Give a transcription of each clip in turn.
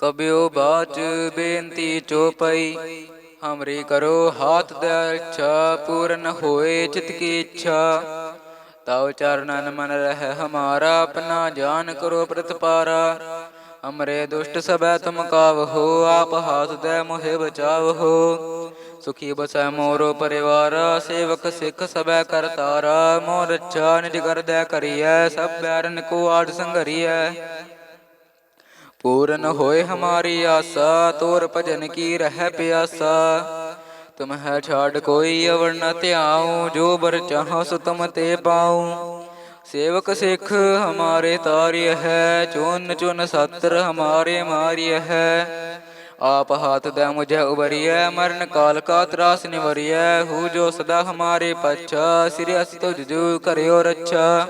ਕਬਿਓ ਬਾਚ ਬੇਨਤੀ ਚੋਪਈ, ਹਮਰੀ ਕਰੋ ਹਾਥ ਦੇ ਇੱਛਾ, ਪੂਰਨ ਹੋਏ ਚਿਤ ਕੀ ਇੱਛਾ। ਤਉ ਚਰਨਨ ਮਨ ਰਹਿ ਹਮਾਰਾ, ਆਪਣਾ ਜਾਨ ਕਰੋ ਪ੍ਰਤਪਾਰਾ। ਹਮਰੇ ਦੁਸ਼ਟ ਸਬੈ ਤੁਮ ਕਾਵਹੋ ਆਪ ਹਾਥ ਦੇ ਮੋਹਿ ਬਚਾਵਹੋ ਸੁਖੀ ਬਸੈ ਮੋਰੋ ਪਰਿਵਾਰ, ਸੇਵਕ ਸਿੱਖ ਸਬੈ ਕਰਤਾਰਾ ਮੋਰ ਰੱਛਾ ਨਿਜ ਕਰਦੈ ਕਰੀਐ, ਸਭ ਬੈਰਨ ਕੋ ਆੜ ਸੰਘਰੀਐ। ਪੂਰਨ ਹੋਏ ਹਮਾਰੀ ਆਸਾ, ਤੋਰ ਭਜਨ ਕੀ ਰਹਿ ਪਿਆਸਾ। ਤੁਮ ਹੈ ਛਾੜ ਕੋਈ ਅਵਰ ਨ ਧਿਆਉ, ਜੋ ਬਰ ਚਾਹੋ ਸੋ ਤੁਮ ਤੇ ਪਾਉ। ਸੇਵਕ ਸਿੱਖ ਹਮਾਰੇ ਤਾਰਿਯ ਹੈ, ਚੁਨ ਚੁਨ ਸਤਰ ਹਮਾਰੇ ਮਾਰਿਯ ਹੈ। ਆਪ ਹਾਥ ਦੇ ਮੁਝੇ ਉਬਰੀਐ ਮਰਨ ਕਾਲ ਕਾ ਤਰਾਸ ਨਿਵਰੀਐ। ਹੂ ਜੋ ਸਦਾ ਹਮਾਰੇ ਪਛਾ, ਸਿਰਿ ਅਸ ਤੁਜ ਜੂ ਕਰਿਓ ਰੱਛਾ।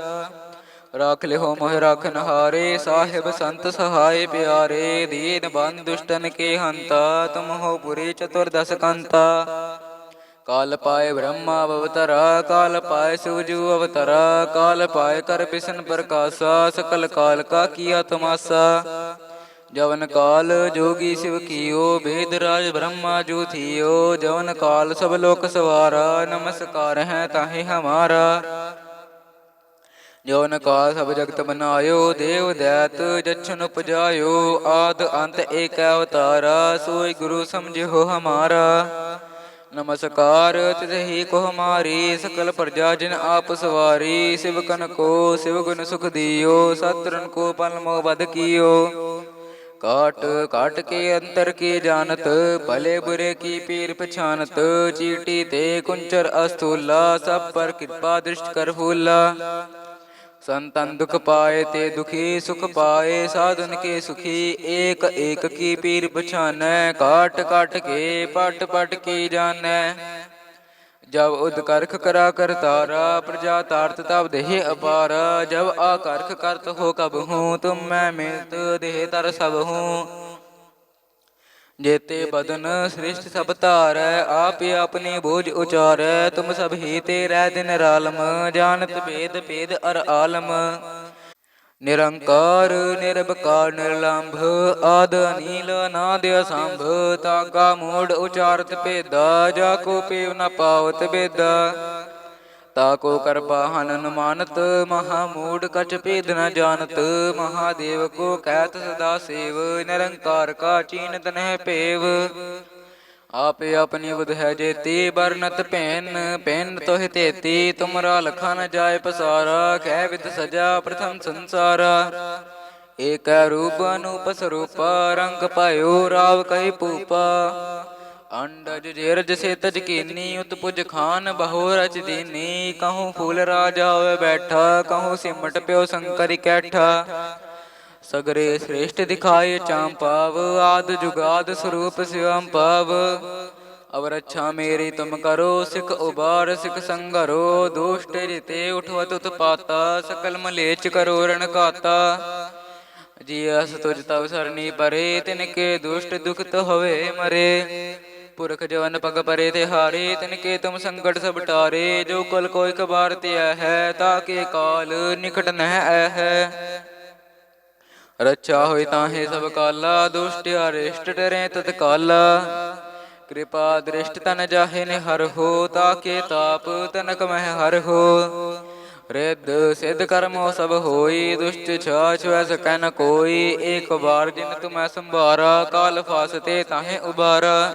ਰਾਖ ਲਿਓ ਮੋਹਿ ਰਾਖਨ ਹਾਰੇ ਸਾਹਿਬ ਸੰਤ ਸਹਾਇ ਪਿਆਰੇ, ਦੀਨ ਬੰਦ ਦੁਸ਼ਟਨ ਕੇ ਹੰਤਾ, ਤੁਮ ਹੋ ਪੁਰੀ ਚਤੁਰਦਸ ਕੰਤਾ। ਕਾਲ ਪਾਏ ਬ੍ਰਹਮਾ ਅਵਤਰਾ, ਕਾਲ ਪਾਏ ਸੂਜੂ ਅਵਤਰਾ, ਕਾਲ ਪਾਏ ਕਰ ਬਿਸ਼ਨ ਪ੍ਰਕਾਸ਼ਾ, ਸਕਲ ਕਾਲ ਕਾ ਕੀਆ ਤਮਾਸਾ ਜਵਨ ਕਾਲ ਜੋਗੀ ਸਿਵ ਕੀਓ ਬੇਦ ਰਾਜ ਬ੍ਰਹਮਾ ਜੋ ਥੀਓ, ਜਵਨ ਕਾਲ ਸਭ ਲੋਕ ਸਵਾਰਾ, ਨਮਸਕਾਰ ਹੈ ਤਾਹੇ ਹਮਾਰਾ। ਜੋਨ ਕਾ ਸਭ ਜਗਤ ਬਨਾਇਓ ਦੇਵ ਦੈਤ ਜਛਨ ਉਪਜਾਇਓ, ਆਦ ਅੰਤ ਏਕ ਅਵਤਾਰਾ, ਸੋਈ ਗੁਰੂ ਸਮਝਿਓ ਹਮਾਰਾ। ਨਮਸਕਾਰ ਤਿਤਹਿ ਕੋ ਹਮਾਰੀ, ਸਕਲ ਪ੍ਰਜਾ ਜਿਨ ਆਪ ਸਵਾਰੀ, ਸ਼ਿਵ ਸਿਵਕਨ ਕੋ ਸਿਵ ਗੁਣ ਸੁਖ ਦਿਓ ਸਤਰਨ ਕੋ ਪਲ ਮੋ ਬਦ ਕੀਓ। ਕਾਟ ਕਾਟ ਕੇ ਅੰਤਰ ਕੀ ਜਾਣਤ, ਭਲੇ ਬੁਰੇ ਕੀ ਪੀਰ ਪਛਾਨਤ ਚੀਟੀ ਤੇ ਕੁੰਚਰ ਅਸਥੂਲਾ, ਸਭ ਪਰ ਕਿਰਪਾ ਦ੍ਰਿਸ਼ਟ ਕਰ ਫੂਲਾ ਸੰਤਨ ਦੁਖ ਪਾਏ ਤੇ ਦੁਖੀ ਸੁਖ ਪਾਏ, ਸਾਧਨ ਕੇ ਸੁਖੀ, ਏਕ ਏਕ ਕੀ ਪੀਰ ਪਛਾਨੈ, ਕਾਟ ਕਾਟ ਕੇ, ਪਟ ਪਟ ਕੀ ਜਾਣੈ। ਜਬ ਉਦ ਕਰਖ ਕਰਾ ਕਰ ਤਾਰਾ, ਪ੍ਰਜਾ ਤਾਰਤ ਤਬ ਦੇਹ ਅਪਾਰ, ਜਬ ਆ ਕਰਖ ਕਰਤ ਹੋ ਕਬ ਹੂੰ, ਤੁਮ ਮੈਂ ਮਿਲਤ ਦੇਹ ਤਰ ਸਭ ਹੂੰ। ਜੇਤੇ ਬਦਨ ਸ੍ਰਿਸ਼ਟ ਸਭ ਧਾਰੈ, ਆਪ ਆਪਣੀ ਬੋਝ ਉਚਾਰੈ, ਤੁਮ ਸਭ ਹੀ ਤੇ ਰਹਿ ਦਿਨ ਰਾਲਮ, ਜਾਣਤ ਭੇਦ ਭੇਦ ਅਰ ਆਲਮ। ਨਿਰੰਕਾਰ ਨਿਰਭਕਾਰ ਨਿਰਲੰਭ, ਆਦ ਅਨੀਲ ਨਾਦ ਅਸੰਭ ਤਾਗਾ ਮੂੜ ਉਚਾਰਤ ਭੇਦਾ, ਜਾ ਕੋ ਪੇਵ ਨ ਪਾਵਤ ਬੇਦਾ। ਤਾ ਕੋ ਕਰਪਾ ਹਨਨ ਮਾਨਤ ਮਹਾ ਮੂੜ ਕਛ ਭੇਦ ਨ ਜਾਣਤ, ਮਹਾਦੇਵ ਕੋ ਕਹਿਤ ਸਦਾ ਸੇਵ, ਨਿਰੰਕਾਰ ਕਾ ਚੀਨ ਨਹਿ ਭੇਵ ਆਪੇ ਆਪਣੀ ਬੁਧ ਹੈ ਜੇਤੀ ਬਰਨਤ ਭੈਨ ਭੈਨ ਤੋਹਿ ਤੇਤੀ ਤੁਮਰਾ ਲਖਾ ਨ ਜਾਏ ਪਸਾਰਾ ਕਹਿ ਵਿਦ ਸਜਾ ਪ੍ਰਥਮ ਸੰਸਾਰਾ। ਏਕ ਰੂਪ ਅਨੂਪ ਸਰੂਪ, ਰੰਗ ਪਾਇਓ ਰਾਵ ਕਹੀ ਪੂਪਾ ਅੰਡਜ ਜੇਰਜ ਸੇ ਤਜ ਕੀਨੀ ਉਤਪੁਜ ਖਾਨ ਬਹੁ ਰਚ ਦੀਨੀ, ਕਹੂੰ ਫੂਲ ਰਾਜਾ ਹੋਵੇ ਬੈਠਾ, ਕਹੂੰ ਸਿਮਟ ਪਿਓ ਸੰਕਰਿ ਕੈਠਾ। ਸਗਰੇ ਸ੍ਰੇਸ਼ਟ ਦਿਖਾਏ ਚਾਂਪਾਵ ਆਦ ਜੁਗਾਦ ਸਰੂਪ ਸਿਵੰ ਪਾਵ। ਅਵਰ ਅੱਛਾ ਮੇਰੀ ਤੁਮ ਕਰੋ, ਸਿਖ ਉਬਾਰ, ਸਿਖ ਸੰਗਰੋ, ਦੁਸ਼ਟ ਜਿਤੇ ਉਠਵਤ ਉਤਪਾਤਾ, ਸਕਲ ਮਲੇਚ ਕਰੋ ਰਣ ਕਾਤਾ ਜੀ ਅਸ ਤੁਜ ਤਵ ਸਰਨੀ ਪਰੇ, ਤਿਨ ਕੇ ਦੁਸ਼ਟ ਦੁਖਤ ਹੋਵੇ ਮਰੇ। ਪੁਰਖ ਜਵਨ ਪਗ ਪਰੇ ਤੇ ਹਾਰੇ, ਤਿਨ ਕੇ ਤੁਮ ਸੰਕਟ ਸਭ ਟਾਰੇ, ਜੋ ਕੁਲ ਕੋਈ ਕਬਾਰ ਧਿਆ ਹੈ, ਤਾਂ ਕੇ ਕਾਲ ਨਿਕਟ ਨਹਿ ਐ ਹੈ। ਰੱਛਾ ਹੋਈ ਤਾਹੇ ਸਭ ਕਾਲਾ, ਦੁਸ਼ਟ ਅਰਿਸ਼ਟ ਟਰੇ ਤਤ ਕਿਰਪਾ ਦ੍ਰਿਸ਼ਟ ਤਨ ਜਾਹੇ ਨੇ ਹਰ ਹੋ ਤਾਕੇ ਤਾਪ ਤਨਕ ਮਹਿ ਹਰ ਹੋ। ਰਿੱਧ ਸਿੱਧ ਕਰਮੋ ਸਭ ਹੋਈ, ਦੁਸ਼ਟ ਛਾਛ ਵੈ ਸਕੈ ਕੋਈ, ਏਕ ਵਾਰ ਜਿਨ ਤੁਮੈ ਸੰਭਾਰਾ, ਕਾਲ ਫਾਸਤੇ ਤਾਹੇ ਉਬਾਰਾ